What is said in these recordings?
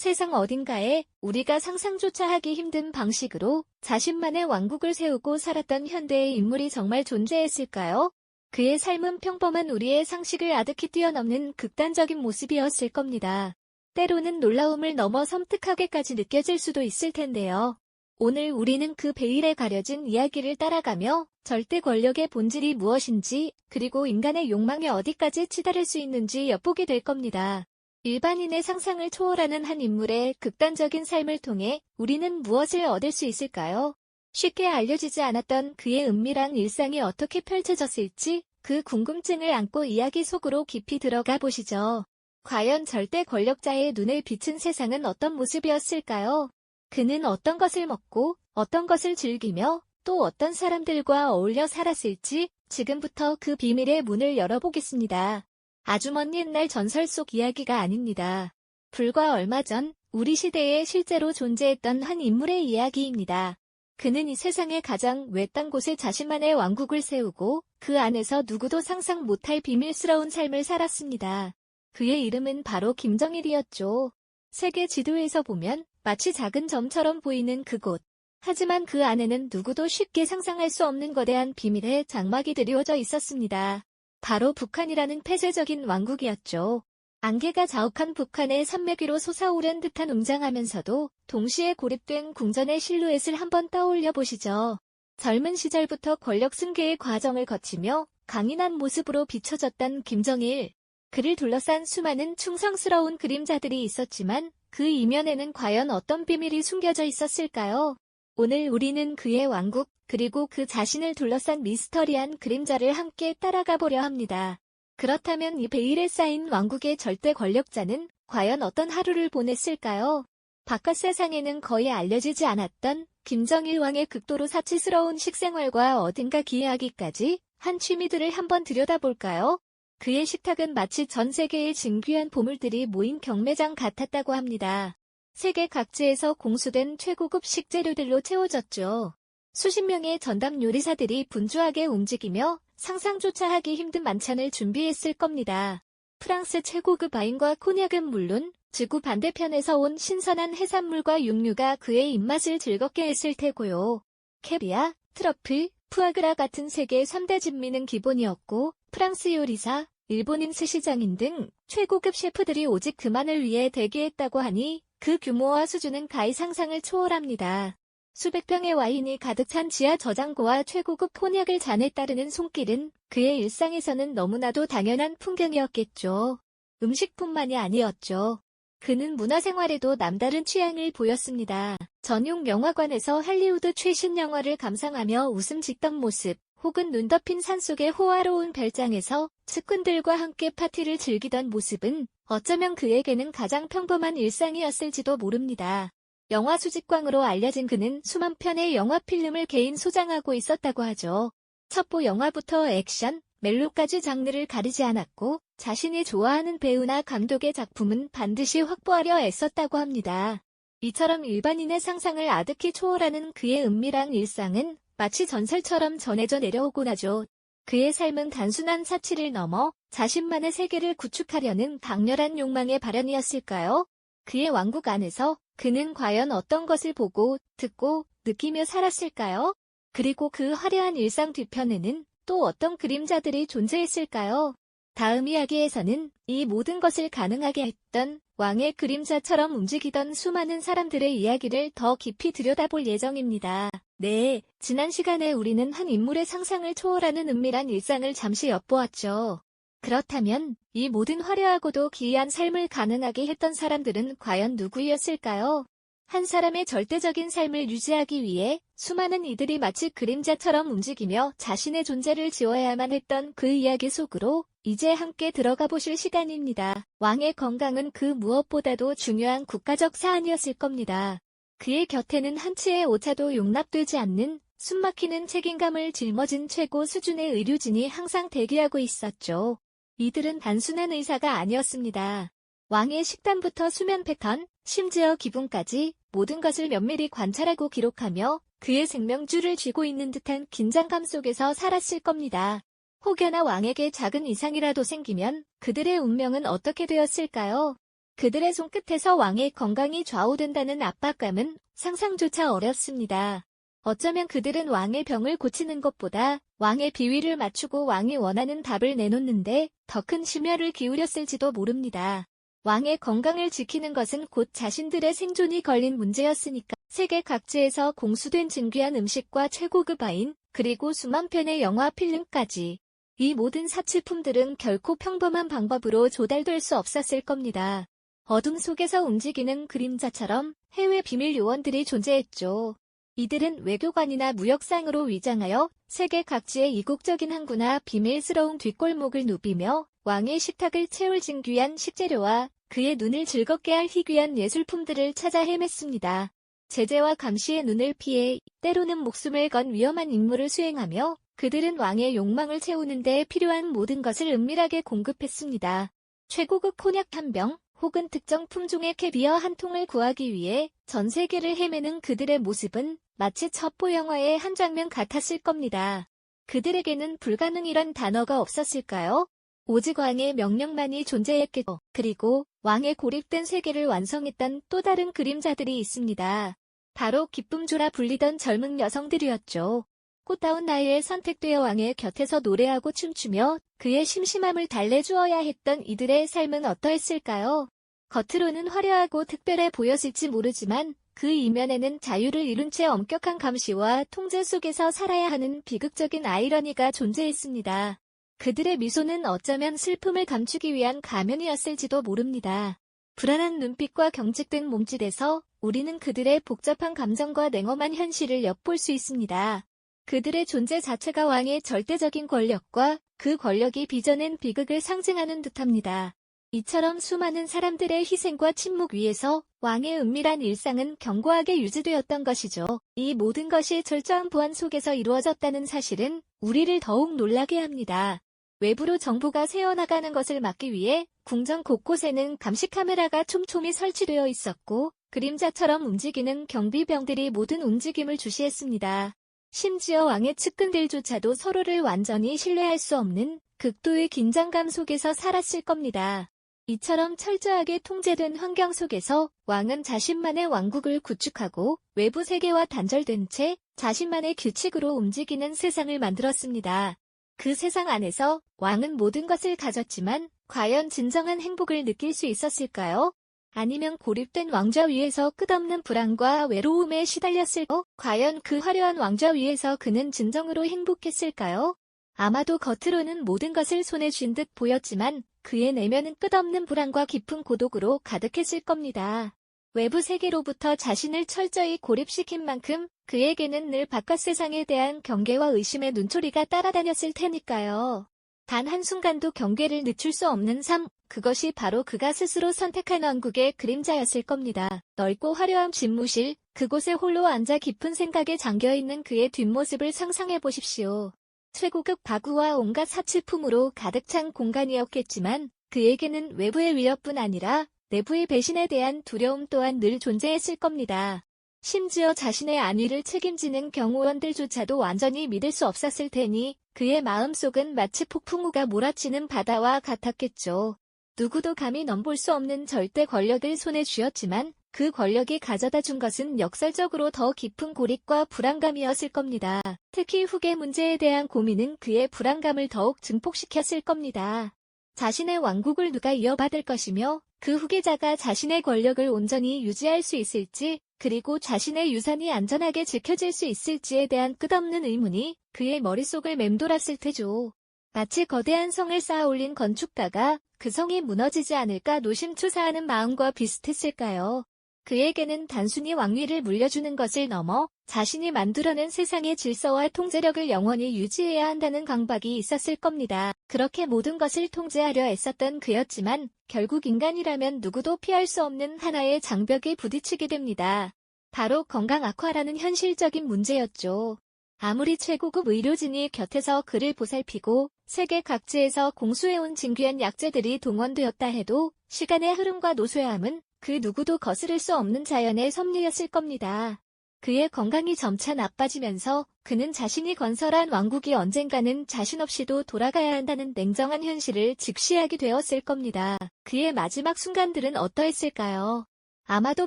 세상 어딘가에 우리가 상상조차 하기 힘든 방식으로 자신만의 왕국을 세우고 살았던 현대의 인물이 정말 존재했을까요? 그의 삶은 평범한 우리의 상식을 아득히 뛰어넘는 극단적인 모습이었을 겁니다. 때로는 놀라움을 넘어 섬뜩하게까지 느껴질 수도 있을 텐데요. 오늘 우리는 그 베일에 가려진 이야기를 따라가며 절대 권력의 본질이 무엇인지 그리고 인간의 욕망에 어디까지 치달을 수 있는지 엿보게 될 겁니다. 일반인의 상상을 초월하는 한 인물의 극단적인 삶을 통해 우리는 무엇을 얻을 수 있을까요? 쉽게 알려지지 않았던 그의 은밀한 일상이 어떻게 펼쳐졌을지 그 궁금증을 안고 이야기 속으로 깊이 들어가 보시죠. 과연 절대 권력자의 눈을 비춘 세상은 어떤 모습이었을까요? 그는 어떤 것을 먹고 어떤 것을 즐기며 또 어떤 사람들과 어울려 살았을지 지금부터 그 비밀의 문을 열어보겠습니다. 아주 먼 옛날 전설 속 이야기가 아닙니다. 불과 얼마 전 우리 시대에 실제로 존재했던 한 인물의 이야기입니다. 그는 이 세상의 가장 외딴 곳에 자신만의 왕국을 세우고 그 안에서 누구도 상상 못할 비밀스러운 삶을 살았습니다. 그의 이름은 바로 김정일이었죠. 세계 지도에서 보면 마치 작은 점처럼 보이는 그곳. 하지만 그 안에는 누구도 쉽게 상상할 수 없는 거대한 비밀의 장막이 드리워져 있었습니다. 바로 북한이라는 폐쇄적인 왕국이었죠. 안개가 자욱한 북한의 산맥 위로 솟아오른 듯한 웅장하면서도 동시에 고립된 궁전의 실루엣을 한번 떠올려 보시죠. 젊은 시절부터 권력 승계의 과정을 거치며 강인한 모습으로 비춰졌던 김정일. 그를 둘러싼 수많은 충성스러운 그림자들이 있었지만 그 이면에는 과연 어떤 비밀이 숨겨져 있었을까요? 오늘 우리는 그의 왕국, 그리고 그 자신을 둘러싼 미스터리한 그림자를 함께 따라가 보려 합니다. 그렇다면 이 베일에 쌓인 왕국의 절대 권력자는 과연 어떤 하루를 보냈을까요? 바깥 세상에는 거의 알려지지 않았던 김정일 왕의 극도로 사치스러운 식생활과 어딘가 기이하기까지 한 취미들을 한번 들여다볼까요? 그의 식탁은 마치 전 세계의 진귀한 보물들이 모인 경매장 같았다고 합니다. 세계 각지에서 공수된 최고급 식재료들로 채워졌죠. 수십 명의 전담 요리사들이 분주하게 움직이며 상상조차 하기 힘든 만찬을 준비했을 겁니다. 프랑스 최고급 와인과 코냑은 물론 지구 반대편에서 온 신선한 해산물과 육류가 그의 입맛을 즐겁게 했을 테고요. 캐비아, 트러플, 푸아그라 같은 세계 3대 진미는 기본이었고 프랑스 요리사, 일본인 스시장인 등 최고급 셰프들이 오직 그만을 위해 대기했다고 하니 그 규모와 수준은 가히 상상을 초월합니다. 수백 병의 와인이 가득 찬 지하 저장고와 최고급 폰약을 잔에 따르는 손길은 그의 일상에서는 너무나도 당연한 풍경이었겠죠. 음식뿐만이 아니었죠. 그는 문화생활에도 남다른 취향을 보였습니다. 전용 영화관에서 할리우드 최신 영화를 감상하며 웃음 짓던 모습, 혹은 눈 덮인 산속의 호화로운 별장에서 측근들과 함께 파티를 즐기던 모습은 어쩌면 그에게는 가장 평범한 일상이었을지도 모릅니다. 영화 수집광으로 알려진 그는 수만 편의 영화 필름을 개인 소장하고 있었다고 하죠. 첩보 영화부터 액션, 멜로까지 장르를 가리지 않았고 자신이 좋아하는 배우나 감독의 작품은 반드시 확보하려 애썼다고 합니다. 이처럼 일반인의 상상을 아득히 초월하는 그의 은밀한 일상은 마치 전설처럼 전해져 내려오곤 하죠. 그의 삶은 단순한 사치를 넘어 자신만의 세계를 구축하려는 강렬한 욕망의 발현이었을까요? 그의 왕국 안에서 그는 과연 어떤 것을 보고, 듣고, 느끼며 살았을까요? 그리고 그 화려한 일상 뒤편에는 또 어떤 그림자들이 존재했을까요? 다음 이야기에서는 이 모든 것을 가능하게 했던 왕의 그림자처럼 움직이던 수많은 사람들의 이야기를 더 깊이 들여다볼 예정입니다. 네, 지난 시간에 우리는 한 인물의 상상을 초월하는 은밀한 일상을 잠시 엿보았죠. 그렇다면 이 모든 화려하고도 기이한 삶을 가능하게 했던 사람들은 과연 누구였을까요? 한 사람의 절대적인 삶을 유지하기 위해 수많은 이들이 마치 그림자처럼 움직이며 자신의 존재를 지워야만 했던 그 이야기 속으로 이제 함께 들어가 보실 시간입니다. 왕의 건강은 그 무엇보다도 중요한 국가적 사안이었을 겁니다. 그의 곁에는 한치의 오차도 용납되지 않는 숨막히는 책임감을 짊어진 최고 수준의 의료진이 항상 대기하고 있었죠. 이들은 단순한 의사가 아니었습니다. 왕의 식단부터 수면 패턴, 심지어 기분까지 모든 것을 면밀히 관찰하고 기록하며 그의 생명줄을 쥐고 있는 듯한 긴장감 속에서 살았을 겁니다. 혹여나 왕에게 작은 이상이라도 생기면 그들의 운명은 어떻게 되었을까요? 그들의 손끝에서 왕의 건강이 좌우된다는 압박감은 상상조차 어렵습니다. 어쩌면 그들은 왕의 병을 고치는 것보다 왕의 비위를 맞추고 왕이 원하는 답을 내놓는데 더 큰 심혈을 기울였을지도 모릅니다. 왕의 건강을 지키는 것은 곧 자신들의 생존이 걸린 문제였으니까 세계 각지에서 공수된 진귀한 음식과 최고급 와인, 그리고 수만 편의 영화 필름까지 이 모든 사치품들은 결코 평범한 방법으로 조달될 수 없었을 겁니다. 어둠 속에서 움직이는 그림자처럼 해외 비밀 요원들이 존재했죠. 이들은 외교관이나 무역상으로 위장하여 세계 각지의 이국적인 항구나 비밀스러운 뒷골목을 누비며 왕의 식탁을 채울 진귀한 식재료와 그의 눈을 즐겁게 할 희귀한 예술품들을 찾아 헤맸습니다. 제재와 감시의 눈을 피해 때로는 목숨을 건 위험한 임무를 수행하며 그들은 왕의 욕망을 채우는 데 필요한 모든 것을 은밀하게 공급했습니다. 최고급 콘약 한 병, 혹은 특정 품종의 캐비어 한 통을 구하기 위해 전 세계를 헤매는 그들의 모습은 마치 첩보 영화의 한 장면 같았을 겁니다. 그들에게는 불가능이란 단어가 없었을까요? 오직 왕의 명령만이 존재했겠죠. 그리고 왕의 고립된 세계를 완성했던 또 다른 그림자들이 있습니다. 바로 기쁨조라 불리던 젊은 여성들이었죠. 꽃다운 나이에 선택되어 왕의 곁에서 노래하고 춤추며 그의 심심함을 달래주어야 했던 이들의 삶은 어떠했을까요? 겉으로는 화려하고 특별해 보였을지 모르지만 그 이면에는 자유를 잃은 채 엄격한 감시와 통제 속에서 살아야 하는 비극적인 아이러니가 존재했습니다. 그들의 미소는 어쩌면 슬픔을 감추기 위한 가면이었을지도 모릅니다. 불안한 눈빛과 경직된 몸짓에서 우리는 그들의 복잡한 감정과 냉엄한 현실을 엿볼 수 있습니다. 그들의 존재 자체가 왕의 절대적인 권력과 그 권력이 빚어낸 비극을 상징하는 듯합니다. 이처럼 수많은 사람들의 희생과 침묵 위에서 왕의 은밀한 일상은 견고하게 유지되었던 것이죠. 이 모든 것이 철저한 보안 속에서 이루어졌다는 사실은 우리를 더욱 놀라게 합니다. 외부로 정보가 새어나가는 것을 막기 위해 궁전 곳곳에는 감시 카메라가 촘촘히 설치되어 있었고 그림자처럼 움직이는 경비병들이 모든 움직임을 주시했습니다. 심지어 왕의 측근들조차도 서로를 완전히 신뢰할 수 없는 극도의 긴장감 속에서 살았을 겁니다. 이처럼 철저하게 통제된 환경 속에서 왕은 자신만의 왕국을 구축하고 외부 세계와 단절된 채 자신만의 규칙으로 움직이는 세상을 만들었습니다. 그 세상 안에서 왕은 모든 것을 가졌지만 과연 진정한 행복을 느낄 수 있었을까요? 아니면 고립된 왕좌 위에서 끝없는 불안과 외로움에 시달렸을까? 과연 그 화려한 왕좌 위에서 그는 진정으로 행복했을까요? 아마도 겉으로는 모든 것을 손에 쥔 듯 보였지만 그의 내면은 끝없는 불안과 깊은 고독으로 가득했을 겁니다. 외부 세계로부터 자신을 철저히 고립시킨 만큼 그에게는 늘 바깥 세상에 대한 경계와 의심의 눈초리가 따라다녔을 테니까요. 단 한순간도 경계를 늦출 수 없는 삶, 그것이 바로 그가 스스로 선택한 왕국의 그림자였을 겁니다. 넓고 화려한 집무실, 그곳에 홀로 앉아 깊은 생각에 잠겨있는 그의 뒷모습을 상상해 보십시오. 최고급 가구와 온갖 사치품으로 가득 찬 공간이었겠지만 그에게는 외부의 위협뿐 아니라 내부의 배신에 대한 두려움 또한 늘 존재했을 겁니다. 심지어 자신의 안위를 책임지는 경호원들조차도 완전히 믿을 수 없었을 테니 그의 마음속은 마치 폭풍우가 몰아치는 바다와 같았겠죠. 누구도 감히 넘볼 수 없는 절대 권력을 손에 쥐었지만 그 권력이 가져다 준 것은 역설적으로 더 깊은 고립과 불안감이었을 겁니다. 특히 후계 문제에 대한 고민은 그의 불안감을 더욱 증폭시켰을 겁니다. 자신의 왕국을 누가 이어받을 것이며 그 후계자가 자신의 권력을 온전히 유지할 수 있을지 그리고 자신의 유산이 안전하게 지켜질 수 있을지에 대한 끝없는 의문이 그의 머릿속을 맴돌았을 테죠. 마치 거대한 성을 쌓아 올린 건축가가 그 성이 무너지지 않을까 노심초사하는 마음과 비슷했을까요? 그에게는 단순히 왕위를 물려주는 것을 넘어 자신이 만들어낸 세상의 질서와 통제력을 영원히 유지해야 한다는 강박이 있었을 겁니다. 그렇게 모든 것을 통제하려 애썼던 그였지만 결국 인간이라면 누구도 피할 수 없는 하나의 장벽에 부딪히게 됩니다. 바로 건강 악화라는 현실적인 문제였죠. 아무리 최고급 의료진이 곁에서 그를 보살피고 세계 각지에서 공수해온 진귀한 약재들이 동원되었다 해도 시간의 흐름과 노쇠함은 그 누구도 거스를 수 없는 자연의 섭리였을 겁니다. 그의 건강이 점차 나빠지면서 그는 자신이 건설한 왕국이 언젠가는 자신 없이도 돌아가야 한다는 냉정한 현실을 직시하게 되었을 겁니다. 그의 마지막 순간들은 어떠했을까요? 아마도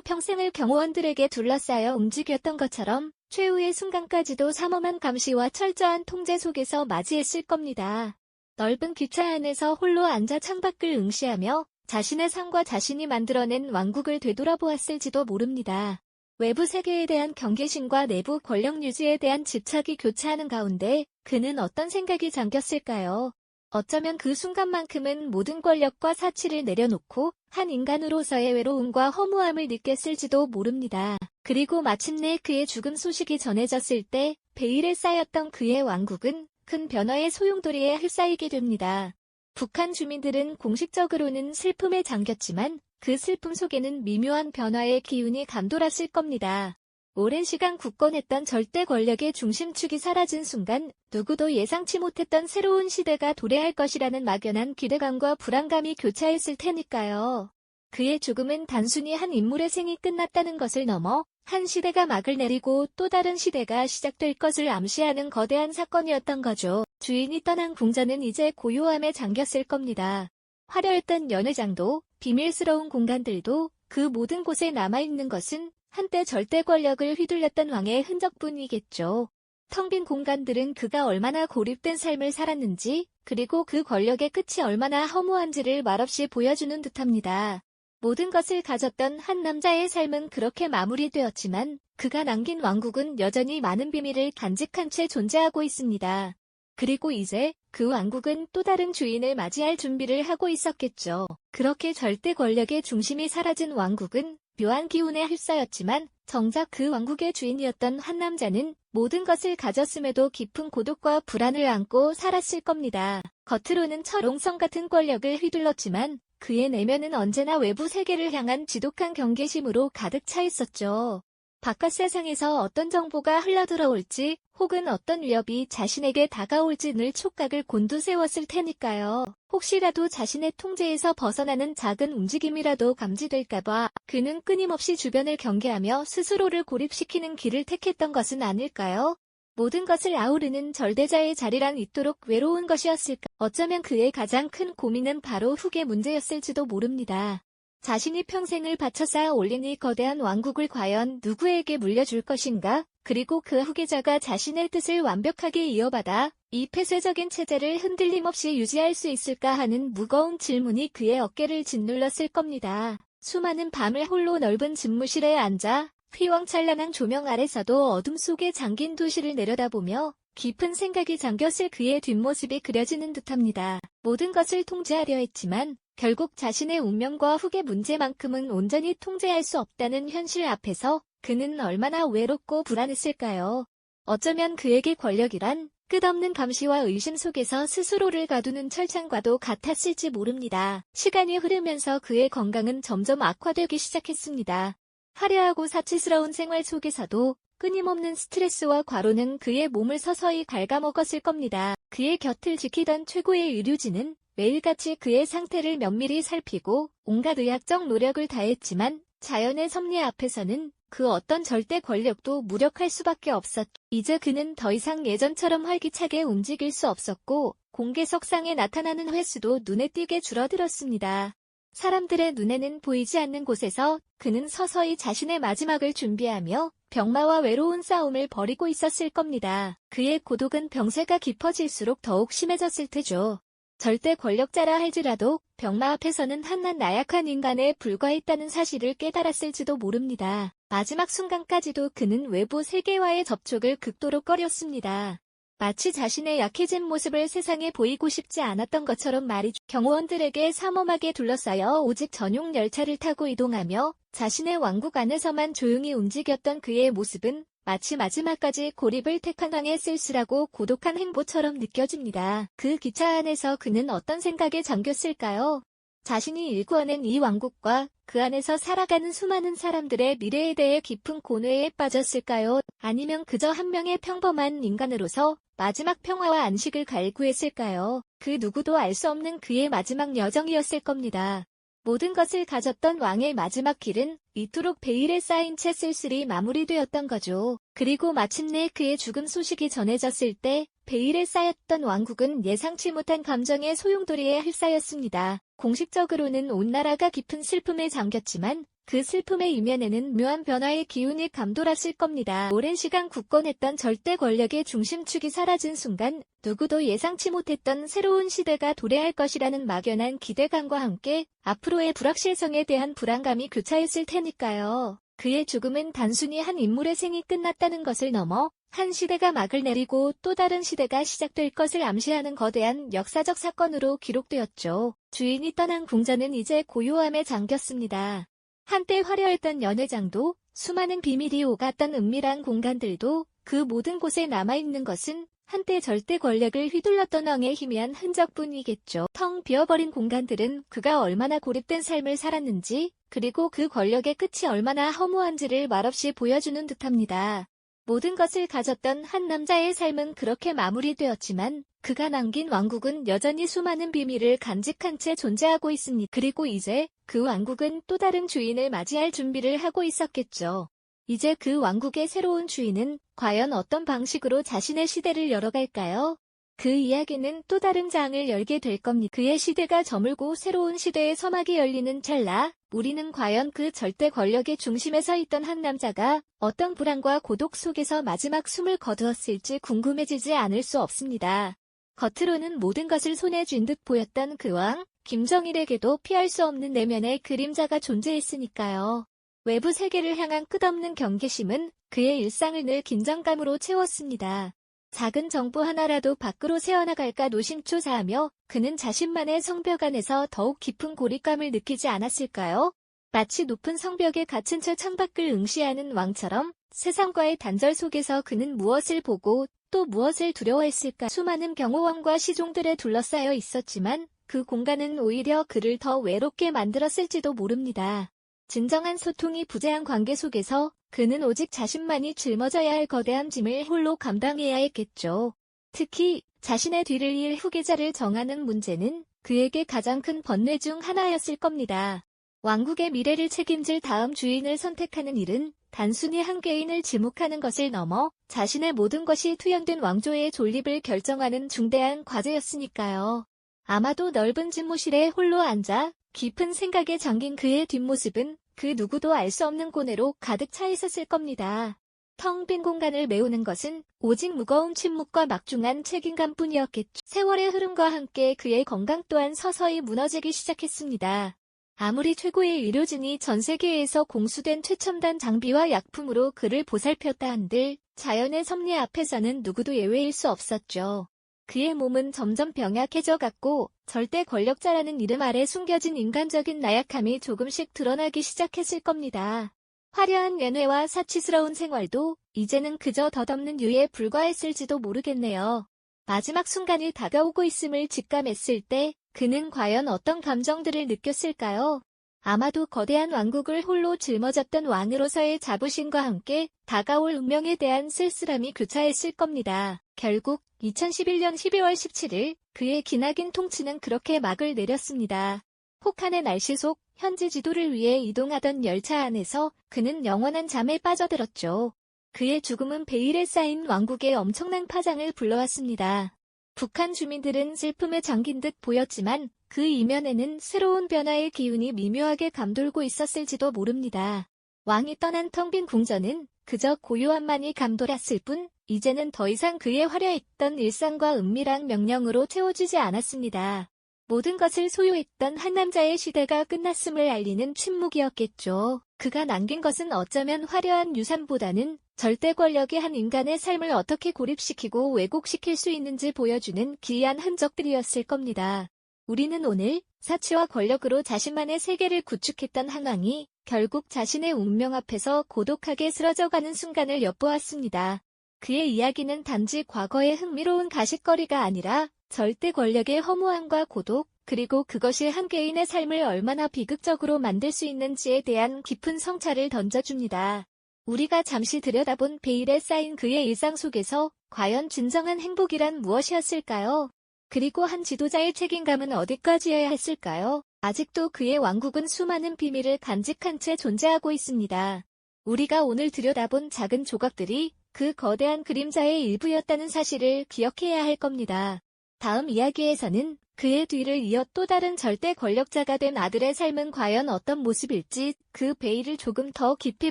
평생을 경호원들에게 둘러싸여 움직였던 것처럼 최후의 순간까지도 삼엄한 감시와 철저한 통제 속에서 맞이했을 겁니다. 넓은 기차 안에서 홀로 앉아 창밖을 응시하며 자신의 삶과 자신이 만들어낸 왕국을 되돌아보았을지도 모릅니다. 외부 세계에 대한 경계심과 내부 권력 유지에 대한 집착이 교차하는 가운데 그는 어떤 생각이 잠겼을까요? 어쩌면 그 순간만큼은 모든 권력과 사치를 내려놓고 한 인간으로서의 외로움과 허무함을 느꼈을지도 모릅니다. 그리고 마침내 그의 죽음 소식이 전해졌을 때 베일에 쌓였던 그의 왕국은 큰 변화의 소용돌이에 휩싸이게 됩니다. 북한 주민들은 공식적으로는 슬픔에 잠겼지만 그 슬픔 속에는 미묘한 변화의 기운이 감돌았을 겁니다. 오랜 시간 굳건했던 절대 권력의 중심축이 사라진 순간 누구도 예상치 못했던 새로운 시대가 도래할 것이라는 막연한 기대감과 불안감이 교차했을 테니까요. 그의 죽음은 단순히 한 인물의 생이 끝났다는 것을 넘어 한 시대가 막을 내리고 또 다른 시대가 시작될 것을 암시하는 거대한 사건이었던 거죠. 주인이 떠난 궁전은 이제 고요함에 잠겼을 겁니다. 화려했던 연회장도 비밀스러운 공간들도 그 모든 곳에 남아있는 것은 한때 절대 권력을 휘둘렸던 왕의 흔적뿐이겠죠. 텅 빈 공간들은 그가 얼마나 고립된 삶을 살았는지 그리고 그 권력의 끝이 얼마나 허무한지를 말없이 보여주는 듯합니다. 모든 것을 가졌던 한 남자의 삶은 그렇게 마무리되었지만 그가 남긴 왕국은 여전히 많은 비밀을 간직한 채 존재하고 있습니다. 그리고 이제 그 왕국은 또 다른 주인을 맞이할 준비를 하고 있었겠죠. 그렇게 절대 권력의 중심이 사라진 왕국은 묘한 기운에 휩싸였지만 정작 그 왕국의 주인이었던 한 남자는 모든 것을 가졌음에도 깊은 고독과 불안을 안고 살았을 겁니다. 겉으로는 철옹성 같은 권력을 휘둘렀지만 그의 내면은 언제나 외부 세계를 향한 지독한 경계심으로 가득 차 있었죠. 바깥 세상에서 어떤 정보가 흘러들어올지 혹은 어떤 위협이 자신에게 다가올지 늘 촉각을 곤두세웠을 테니까요. 혹시라도 자신의 통제에서 벗어나는 작은 움직임이라도 감지될까봐 그는 끊임없이 주변을 경계하며 스스로를 고립시키는 길을 택했던 것은 아닐까요? 모든 것을 아우르는 절대자의 자리란 있도록 외로운 것이었을까? 어쩌면 그의 가장 큰 고민은 바로 후계 문제였을지도 모릅니다. 자신이 평생을 바쳐 쌓아 올린 이 거대한 왕국을 과연 누구에게 물려줄 것인가? 그리고 그 후계자가 자신의 뜻을 완벽하게 이어받아 이 폐쇄적인 체제를 흔들림 없이 유지할 수 있을까 하는 무거운 질문이 그의 어깨를 짓눌렀을 겁니다. 수많은 밤을 홀로 넓은 집무실에 앉아 휘황찬란한 조명 아래서도 어둠 속에 잠긴 도시를 내려다보며 깊은 생각이 잠겼을 그의 뒷모습이 그려지는 듯합니다. 모든 것을 통제하려 했지만 결국 자신의 운명과 후계 문제만큼은 온전히 통제할 수 없다는 현실 앞에서 그는 얼마나 외롭고 불안했을까요? 어쩌면 그에게 권력이란 끝없는 감시와 의심 속에서 스스로를 가두는 철창과도 같았을지 모릅니다. 시간이 흐르면서 그의 건강은 점점 악화되기 시작했습니다. 화려하고 사치스러운 생활 속에서도 끊임없는 스트레스와 과로는 그의 몸을 서서히 갉아먹었을 겁니다. 그의 곁을 지키던 최고의 의료진은 매일같이 그의 상태를 면밀히 살피고 온갖 의학적 노력을 다했지만 자연의 섭리 앞에서는 그 어떤 절대 권력도 무력할 수밖에 없었. 이제 그는 더 이상 예전처럼 활기차게 움직일 수 없었고 공개석상에 나타나는 횟수도 눈에 띄게 줄어들었습니다. 사람들의 눈에는 보이지 않는 곳에서 그는 서서히 자신의 마지막을 준비하며 병마와 외로운 싸움을 벌이고 있었을 겁니다. 그의 고독은 병세가 깊어질수록 더욱 심해졌을 테죠. 절대 권력자라 할지라도 병마 앞에서는 한낱 나약한 인간에 불과했다는 사실을 깨달았을지도 모릅니다. 마지막 순간까지도 그는 외부 세계와의 접촉을 극도로 꺼렸습니다. 마치 자신의 약해진 모습을 세상에 보이고 싶지 않았던 것처럼 말이죠. 경호원들에게 삼엄하게 둘러싸여 오직 전용 열차를 타고 이동하며 자신의 왕국 안에서만 조용히 움직였던 그의 모습은 마치 마지막까지 고립을 택한 왕의 쓸쓸하고 고독한 행보처럼 느껴집니다. 그 기차 안에서 그는 어떤 생각에 잠겼을까요? 자신이 일구어낸 이 왕국과 그 안에서 살아가는 수많은 사람들의 미래에 대해 깊은 고뇌에 빠졌을까요? 아니면 그저 한 명의 평범한 인간으로서 마지막 평화와 안식을 갈구했을까요? 그 누구도 알 수 없는 그의 마지막 여정이었을 겁니다. 모든 것을 가졌던 왕의 마지막 길은 이토록 베일에 쌓인 채 쓸쓸히 마무리되었던 거죠. 그리고 마침내 그의 죽음 소식이 전해졌을 때 베일에 쌓였던 왕국은 예상치 못한 감정의 소용돌이에 휩싸였습니다. 공식적으로는 온 나라가 깊은 슬픔에 잠겼지만 그 슬픔의 이면에는 묘한 변화의 기운이 감돌았을 겁니다. 오랜 시간 굳건했던 절대 권력의 중심축이 사라진 순간 누구도 예상치 못했던 새로운 시대가 도래할 것이라는 막연한 기대감과 함께 앞으로의 불확실성에 대한 불안감이 교차했을 테니까요. 그의 죽음은 단순히 한 인물의 생이 끝났다는 것을 넘어 한 시대가 막을 내리고 또 다른 시대가 시작될 것을 암시하는 거대한 역사적 사건으로 기록되었죠. 주인이 떠난 궁전은 이제 고요함에 잠겼습니다. 한때 화려했던 연회장도 수많은 비밀이 오갔던 은밀한 공간들도 그 모든 곳에 남아있는 것은 한때 절대 권력을 휘둘렀던 왕의 희미한 흔적뿐이겠죠. 텅 비어버린 공간들은 그가 얼마나 고립된 삶을 살았는지 그리고 그 권력의 끝이 얼마나 허무한지를 말없이 보여주는 듯합니다. 모든 것을 가졌던 한 남자의 삶은 그렇게 마무리되었지만 그가 남긴 왕국은 여전히 수많은 비밀을 간직한 채 존재하고 있습니다. 그리고 이제 그 왕국은 또 다른 주인을 맞이할 준비를 하고 있었겠죠. 이제 그 왕국의 새로운 주인은 과연 어떤 방식으로 자신의 시대를 열어갈까요? 그 이야기는 또 다른 장을 열게 될 겁니다. 그의 시대가 저물고 새로운 시대의 서막이 열리는 찰나, 우리는 과연 그 절대 권력의 중심에 서 있던 한 남자가 어떤 불안과 고독 속에서 마지막 숨을 거두었을지 궁금해지지 않을 수 없습니다. 겉으로는 모든 것을 손에 쥔 듯 보였던 그 왕, 김정일에게도 피할 수 없는 내면의 그림자가 존재했으니까요. 외부 세계를 향한 끝없는 경계심은 그의 일상을 늘 긴장감으로 채웠습니다. 작은 정보 하나라도 밖으로 새어나갈까 노심초사하며 그는 자신만의 성벽 안에서 더욱 깊은 고립감을 느끼지 않았을까요? 마치 높은 성벽에 갇힌 채 창밖을 응시하는 왕처럼 세상과의 단절 속에서 그는 무엇을 보고 또 무엇을 두려워했을까? 수많은 경호원과 시종들에 둘러싸여 있었지만 그 공간은 오히려 그를 더 외롭게 만들었을지도 모릅니다. 진정한 소통이 부재한 관계 속에서 그는 오직 자신만이 짊어져야 할 거대한 짐을 홀로 감당해야 했겠죠. 특히 자신의 뒤를 이을 후계자를 정하는 문제는 그에게 가장 큰 번뇌 중 하나였을 겁니다. 왕국의 미래를 책임질 다음 주인을 선택하는 일은 단순히 한 개인을 지목하는 것을 넘어 자신의 모든 것이 투영된 왕조의 존립을 결정하는 중대한 과제였으니까요. 아마도 넓은 집무실에 홀로 앉아 깊은 생각에 잠긴 그의 뒷모습은 그 누구도 알 수 없는 고뇌로 가득 차 있었을 겁니다. 텅 빈 공간을 메우는 것은 오직 무거운 침묵과 막중한 책임감 뿐이었겠죠. 세월의 흐름과 함께 그의 건강 또한 서서히 무너지기 시작했습니다. 아무리 최고의 의료진이 전 세계에서 공수된 최첨단 장비와 약품으로 그를 보살폈다 한들 자연의 섭리 앞에서는 누구도 예외일 수 없었죠. 그의 몸은 점점 병약해져 갔고 절대 권력자라는 이름 아래 숨겨진 인간적인 나약함이 조금씩 드러나기 시작했을 겁니다. 화려한 연회와 사치스러운 생활도 이제는 그저 덧없는 유에 불과했을지도 모르겠네요. 마지막 순간이 다가오고 있음을 직감했을 때 그는 과연 어떤 감정들을 느꼈을까요? 아마도 거대한 왕국을 홀로 짊어졌던 왕으로서의 자부심과 함께 다가올 운명에 대한 쓸쓸함이 교차했을 겁니다. 결국 2011년 12월 17일 그의 기나긴 통치는 그렇게 막을 내렸습니다. 혹한의 날씨 속 현지 지도를 위해 이동하던 열차 안에서 그는 영원한 잠에 빠져들었죠. 그의 죽음은 베일에 쌓인 왕국의 엄청난 파장을 불러왔습니다. 북한 주민들은 슬픔에 잠긴 듯 보였지만 그 이면에는 새로운 변화의 기운이 미묘하게 감돌고 있었을지도 모릅니다. 왕이 떠난 텅 빈 궁전은 그저 고요함만이 감돌았을 뿐 이제는 더 이상 그의 화려했던 일상과 은밀한 명령으로 채워지지 않았습니다. 모든 것을 소유했던 한 남자의 시대가 끝났음을 알리는 침묵이었겠죠. 그가 남긴 것은 어쩌면 화려한 유산보다는 절대 권력이 한 인간의 삶을 어떻게 고립시키고 왜곡시킬 수 있는지 보여주는 기이한 흔적들이었을 겁니다. 우리는 오늘 사치와 권력으로 자신만의 세계를 구축했던 한 왕이 결국 자신의 운명 앞에서 고독하게 쓰러져가는 순간을 엿보았습니다. 그의 이야기는 단지 과거의 흥미로운 가십거리가 아니라 절대 권력의 허무함과 고독, 그리고 그것이 한 개인의 삶을 얼마나 비극적으로 만들 수 있는지에 대한 깊은 성찰을 던져줍니다. 우리가 잠시 들여다본 베일에 쌓인 그의 일상 속에서 과연 진정한 행복이란 무엇이었을까요? 그리고 한 지도자의 책임감은 어디까지여야 했을까요? 아직도 그의 왕국은 수많은 비밀을 간직한 채 존재하고 있습니다. 우리가 오늘 들여다본 작은 조각들이 그 거대한 그림자의 일부였다는 사실을 기억해야 할 겁니다. 다음 이야기에서는 그의 뒤를 이어 또 다른 절대 권력자가 된 아들의 삶은 과연 어떤 모습일지 그 베일을 조금 더 깊이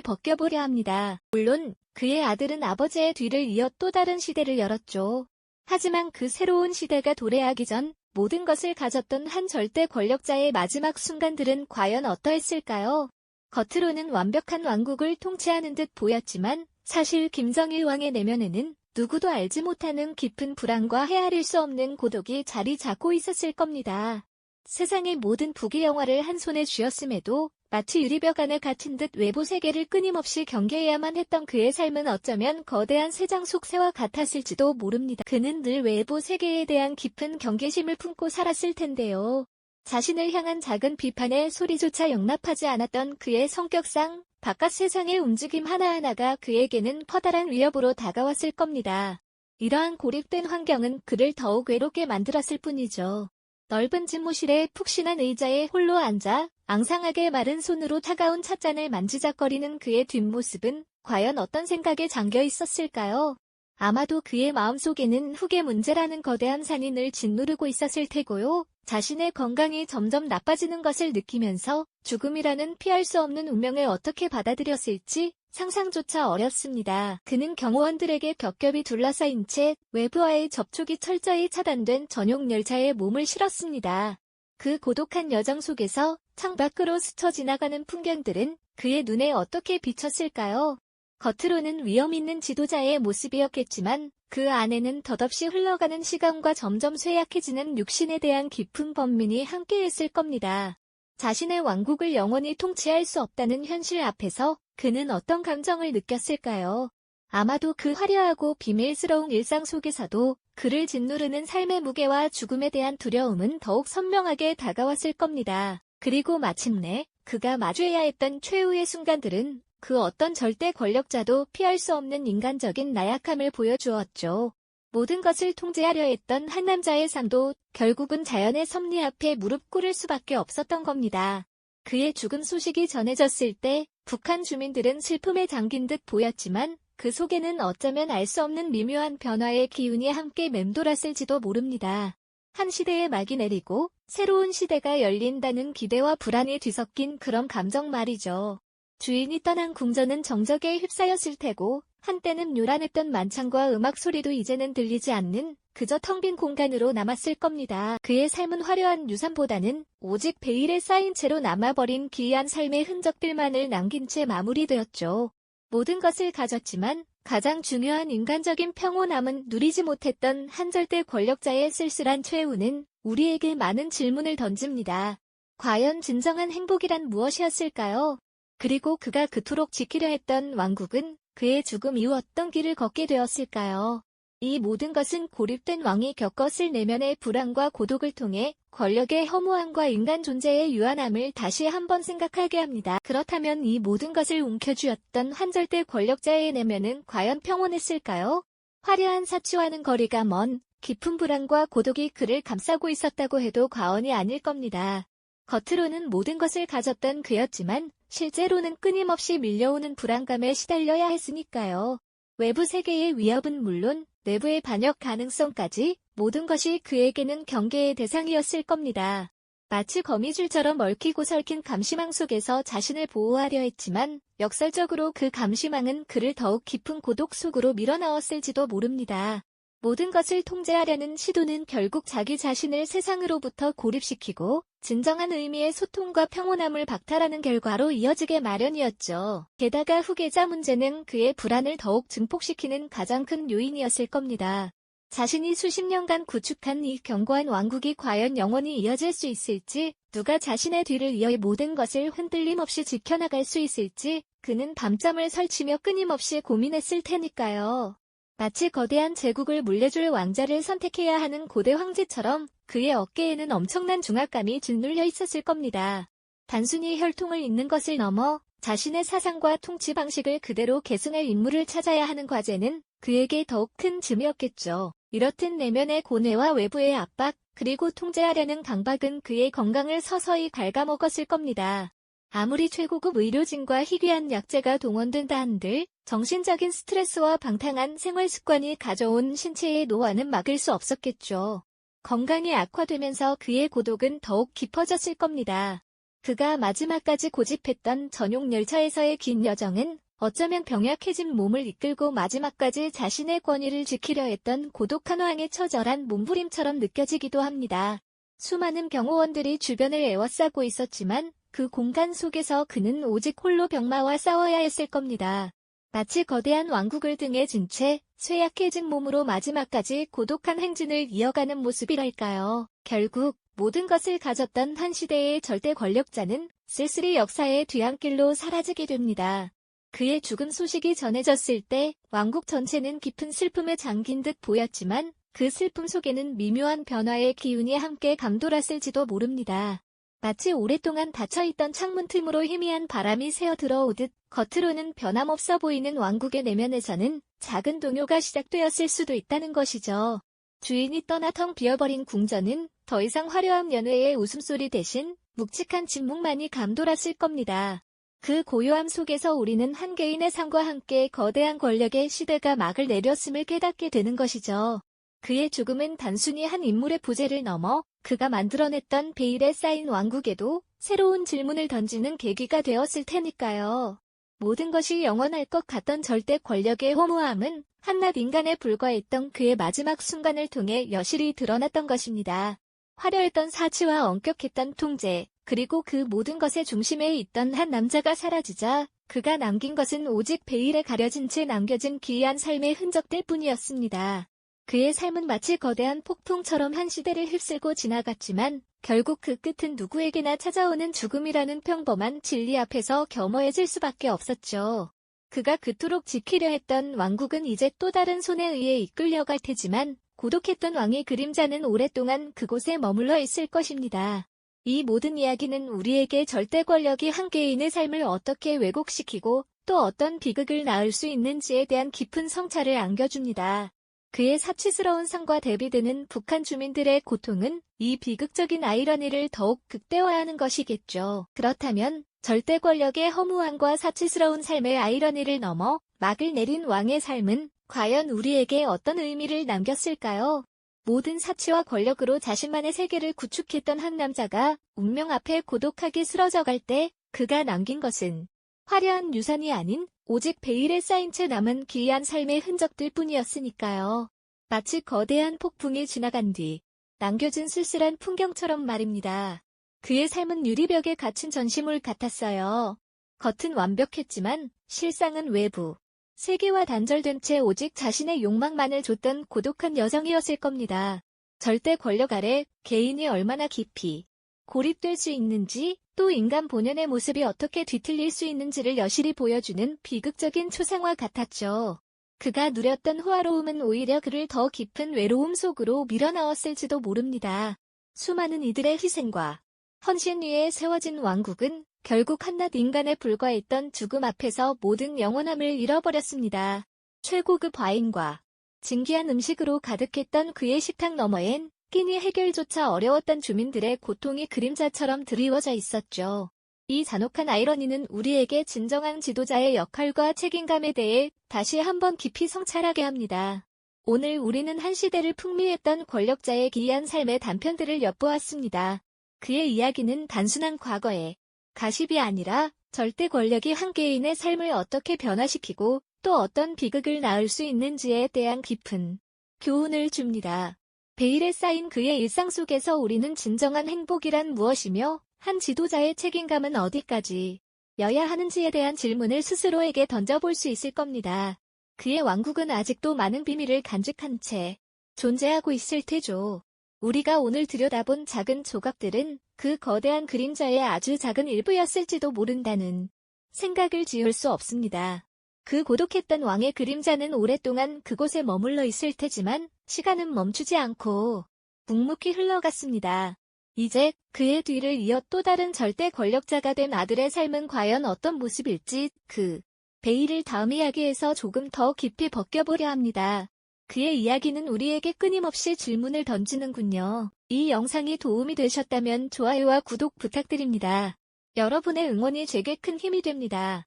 벗겨보려 합니다. 물론 그의 아들은 아버지의 뒤를 이어 또 다른 시대를 열었죠. 하지만 그 새로운 시대가 도래하기 전 모든 것을 가졌던 한 절대 권력자의 마지막 순간들은 과연 어떠했을까요? 겉으로는 완벽한 왕국을 통치하는 듯 보였지만 사실 김정일 왕의 내면에는 누구도 알지 못하는 깊은 불안과 헤아릴 수 없는 고독이 자리 잡고 있었을 겁니다. 세상의 모든 부귀영화를 한 손에 쥐었음에도 마치 유리벽 안에 갇힌 듯 외부 세계를 끊임없이 경계해야만 했던 그의 삶은 어쩌면 거대한 새장 속 새와 같았을지도 모릅니다. 그는 늘 외부 세계에 대한 깊은 경계심을 품고 살았을 텐데요. 자신을 향한 작은 비판의 소리조차 용납하지 않았던 그의 성격상 바깥 세상의 움직임 하나하나가 그에게는 커다란 위협으로 다가왔을 겁니다. 이러한 고립된 환경은 그를 더욱 외롭게 만들었을 뿐이죠. 넓은 집무실에 푹신한 의자에 홀로 앉아 앙상하게 마른 손으로 차가운 찻잔을 만지작거리는 그의 뒷모습은 과연 어떤 생각에 잠겨 있었을까요? 아마도 그의 마음속에는 후계 문제라는 거대한 늘 짓누르고 있었을 테고요. 자신의 건강이 점점 나빠지는 것을 느끼면서 죽음이라는 피할 수 없는 운명을 어떻게 받아들였을지 상상조차 어렵습니다. 그는 경호원들에게 겹겹이 둘러싸인 채 외부와의 접촉이 철저히 차단된 전용 열차에 몸을 실었습니다. 그 고독한 여정 속에서 창밖으로 스쳐 지나가는 풍경들은 그의 눈에 어떻게 비쳤을까요? 겉으로는 위험 있는 지도자의 모습이었겠지만 그 안에는 덧없이 흘러가는 시간과 점점 쇠약해지는 육신에 대한 깊은 번민이 함께했을 겁니다. 자신의 왕국을 영원히 통치할 수 없다는 현실 앞에서 그는 어떤 감정을 느꼈을까요? 아마도 그 화려하고 비밀스러운 일상 속에서도 그를 짓누르는 삶의 무게와 죽음에 대한 두려움은 더욱 선명하게 다가왔을 겁니다. 그리고 마침내 그가 마주해야 했던 최후의 순간들은 그 어떤 절대 권력자도 피할 수 없는 인간적인 나약함을 보여주었죠. 모든 것을 통제하려 했던 한 남자의 삶도 결국은 자연의 섭리 앞에 무릎 꿇을 수밖에 없었던 겁니다. 그의 죽음 소식이 전해졌을 때 북한 주민들은 슬픔에 잠긴 듯 보였지만 그 속에는 어쩌면 알 수 없는 미묘한 변화의 기운이 함께 맴돌았을지도 모릅니다. 한 시대의 막이 내리고 새로운 시대가 열린다는 기대와 불안이 뒤섞인 그런 감정 말이죠. 주인이 떠난 궁전은 정적에 휩싸였을 테고 한때는 요란했던 만찬과 음악 소리도 이제는 들리지 않는 그저 텅 빈 공간으로 남았을 겁니다. 그의 삶은 화려한 유산보다는 오직 베일에 쌓인 채로 남아버린 기이한 삶의 흔적들만을 남긴 채 마무리되었죠. 모든 것을 가졌지만 가장 중요한 인간적인 평온함은 누리지 못했던 한 절대 권력자의 쓸쓸한 최후는 우리에게 많은 질문을 던집니다. 과연 진정한 행복이란 무엇이었을까요? 그리고 그가 그토록 지키려 했던 왕국은 그의 죽음 이후 어떤 길을 걷게 되었을까요? 이 모든 것은 고립된 왕이 겪었을 내면의 불안과 고독을 통해 권력의 허무함과 인간 존재의 유한함을 다시 한번 생각하게 합니다. 그렇다면 이 모든 것을 움켜쥐었던 한절대 권력자의 내면은 과연 평온했을까요? 화려한 사치와는 거리가 먼 깊은 불안과 고독이 그를 감싸고 있었다고 해도 과언이 아닐 겁니다. 겉으로는 모든 것을 가졌던 그였지만 실제로는 끊임없이 밀려오는 불안감에 시달려야 했으니까요. 외부 세계의 위협은 물론 내부의 반역 가능성까지 모든 것이 그에게는 경계의 대상이었을 겁니다. 마치 거미줄처럼 얽히고 설킨 감시망 속에서 자신을 보호하려 했지만 역설적으로 그 감시망은 그를 더욱 깊은 고독 속으로 밀어넣었을지도 모릅니다. 모든 것을 통제하려는 시도는 결국 자기 자신을 세상으로부터 고립시키고 진정한 의미의 소통과 평온함을 박탈하는 결과로 이어지게 마련이었죠. 게다가 후계자 문제는 그의 불안을 더욱 증폭시키는 가장 큰 요인이었을 겁니다. 자신이 수십 년간 구축한 이 견고한 왕국이 과연 영원히 이어질 수 있을지, 누가 자신의 뒤를 이어 모든 것을 흔들림 없이 지켜나갈 수 있을지, 그는 밤잠을 설치며 끊임없이 고민했을 테니까요. 마치 거대한 제국을 물려줄 왕자를 선택해야 하는 고대 황제처럼 그의 어깨에는 엄청난 중압감이 짓눌려 있었을 겁니다. 단순히 혈통을 잇는 것을 넘어 자신의 사상과 통치 방식을 그대로 계승할 인물을 찾아야 하는 과제는 그에게 더욱 큰 짐이었겠죠. 이렇듯 내면의 고뇌와 외부의 압박, 그리고 통제하려는 강박은 그의 건강을 서서히 갉아먹었을 겁니다. 아무리 최고급 의료진과 희귀한 약재가 동원된다 한들 정신적인 스트레스와 방탕한 생활 습관이 가져온 신체의 노화는 막을 수 없었겠죠. 건강이 악화되면서 그의 고독은 더욱 깊어졌을 겁니다. 그가 마지막까지 고집했던 전용 열차에서의 긴 여정은 어쩌면 병약해진 몸을 이끌고 마지막까지 자신의 권위를 지키려 했던 고독한 왕의 처절한 몸부림처럼 느껴지기도 합니다. 수많은 경호원들이 주변을 에워싸고 있었지만 그 공간 속에서 그는 오직 홀로 병마와 싸워야 했을 겁니다. 마치 거대한 왕국을 등에 진 채 쇠약해진 몸으로 마지막까지 고독한 행진을 이어가는 모습이랄까요. 결국 모든 것을 가졌던 한 시대의 절대 권력자는 쓸쓸히 역사의 뒤안길로 사라지게 됩니다. 그의 죽음 소식이 전해졌을 때 왕국 전체는 깊은 슬픔에 잠긴 듯 보였지만 그 슬픔 속에는 미묘한 변화의 기운이 함께 감돌았을지도 모릅니다. 마치 오랫동안 닫혀있던 창문 틈으로 희미한 바람이 새어 들어오듯 겉으로는 변함없어 보이는 왕국의 내면에서는 작은 동요가 시작되었을 수도 있다는 것이죠. 주인이 떠나 텅 비어버린 궁전은 더 이상 화려한 연회의 웃음소리 대신 묵직한 침묵만이 감돌았을 겁니다. 그 고요함 속에서 우리는 한 개인의 삶과 함께 거대한 권력의 시대가 막을 내렸음을 깨닫게 되는 것이죠. 그의 죽음은 단순히 한 인물의 부재를 넘어 그가 만들어냈던 베일에 쌓인 왕국에도 새로운 질문을 던지는 계기가 되었을 테니까요. 모든 것이 영원할 것 같던 절대 권력의 허무함은 한낱 인간에 불과했던 그의 마지막 순간을 통해 여실히 드러났던 것입니다. 화려했던 사치와 엄격했던 통제, 그리고 그 모든 것의 중심에 있던 한 남자가 사라지자 그가 남긴 것은 오직 베일에 가려진 채 남겨진 기이한 삶의 흔적들 뿐이었습니다. 그의 삶은 마치 거대한 폭풍처럼 한 시대를 휩쓸고 지나갔지만 결국 그 끝은 누구에게나 찾아오는 죽음이라는 평범한 진리 앞에서 겸허해질 수밖에 없었죠. 그가 그토록 지키려 했던 왕국은 이제 또 다른 손에 의해 이끌려갈 테지만 고독했던 왕의 그림자는 오랫동안 그곳에 머물러 있을 것입니다. 이 모든 이야기는 우리에게 절대 권력이 한 개인의 삶을 어떻게 왜곡시키고 또 어떤 비극을 낳을 수 있는지에 대한 깊은 성찰을 안겨줍니다. 그의 사치스러운 상과 대비되는 북한 주민들의 고통은 이 비극적인 아이러니를 더욱 극대화하는 것이겠죠. 그렇다면 절대 권력의 허무함과 사치스러운 삶의 아이러니를 넘어 막을 내린 왕의 삶은 과연 우리에게 어떤 의미를 남겼을까요? 모든 사치와 권력으로 자신만의 세계를 구축했던 한 남자가 운명 앞에 고독하게 쓰러져 갈 때 그가 남긴 것은 화려한 유산이 아닌 오직 베일에 쌓인 채 남은 기이한 삶의 흔적들 뿐이었으니까요. 마치 거대한 폭풍이 지나간 뒤 남겨진 쓸쓸한 풍경처럼 말입니다. 그의 삶은 유리벽에 갇힌 전시물 같았어요. 겉은 완벽했지만 실상은 외부. 세계와 단절된 채 오직 자신의 욕망만을 줬던 고독한 여정이었을 겁니다. 절대 권력 아래 개인이 얼마나 깊이 고립될 수 있는지 또 인간 본연의 모습이 어떻게 뒤틀릴 수 있는지를 여실히 보여주는 비극적인 초상화 같았죠. 그가 누렸던 호화로움은 오히려 그를 더 깊은 외로움 속으로 밀어넣었을지도 모릅니다. 수많은 이들의 희생과 헌신 위에 세워진 왕국은 결국 한낱 인간에 불과했던 죽음 앞에서 모든 영원함을 잃어버렸습니다. 최고급 와인과 진귀한 음식으로 가득했던 그의 식탁 너머엔 끼니 해결조차 어려웠던 주민들의 고통이 그림자처럼 드리워져 있었죠. 이 잔혹한 아이러니는 우리에게 진정한 지도자의 역할과 책임감에 대해 다시 한번 깊이 성찰하게 합니다. 오늘 우리는 한 시대를 풍미했던 권력자의 기이한 삶의 단편들을 엿보았습니다. 그의 이야기는 단순한 과거의 가십이 아니라 절대 권력이 한 개인의 삶을 어떻게 변화시키고 또 어떤 비극을 낳을 수 있는지에 대한 깊은 교훈을 줍니다. 베일에 쌓인 그의 일상 속에서 우리는 진정한 행복이란 무엇이며 한 지도자의 책임감은 어디까지 여야 하는지에 대한 질문을 스스로에게 던져볼 수 있을 겁니다. 그의 왕국은 아직도 많은 비밀을 간직한 채 존재하고 있을 테죠. 우리가 오늘 들여다본 작은 조각들은 그 거대한 그림자의 아주 작은 일부였을지도 모른다는 생각을 지을 수 없습니다. 그 고독했던 왕의 그림자는 오랫동안 그곳에 머물러 있을 테지만 시간은 멈추지 않고 묵묵히 흘러갔습니다. 이제 그의 뒤를 이어 또 다른 절대 권력자가 된 아들의 삶은 과연 어떤 모습일지 그 베일을 다음 이야기에서 조금 더 깊이 벗겨보려 합니다. 그의 이야기는 우리에게 끊임없이 질문을 던지는군요. 이 영상이 도움이 되셨다면 좋아요와 구독 부탁드립니다. 여러분의 응원이 제게 큰 힘이 됩니다.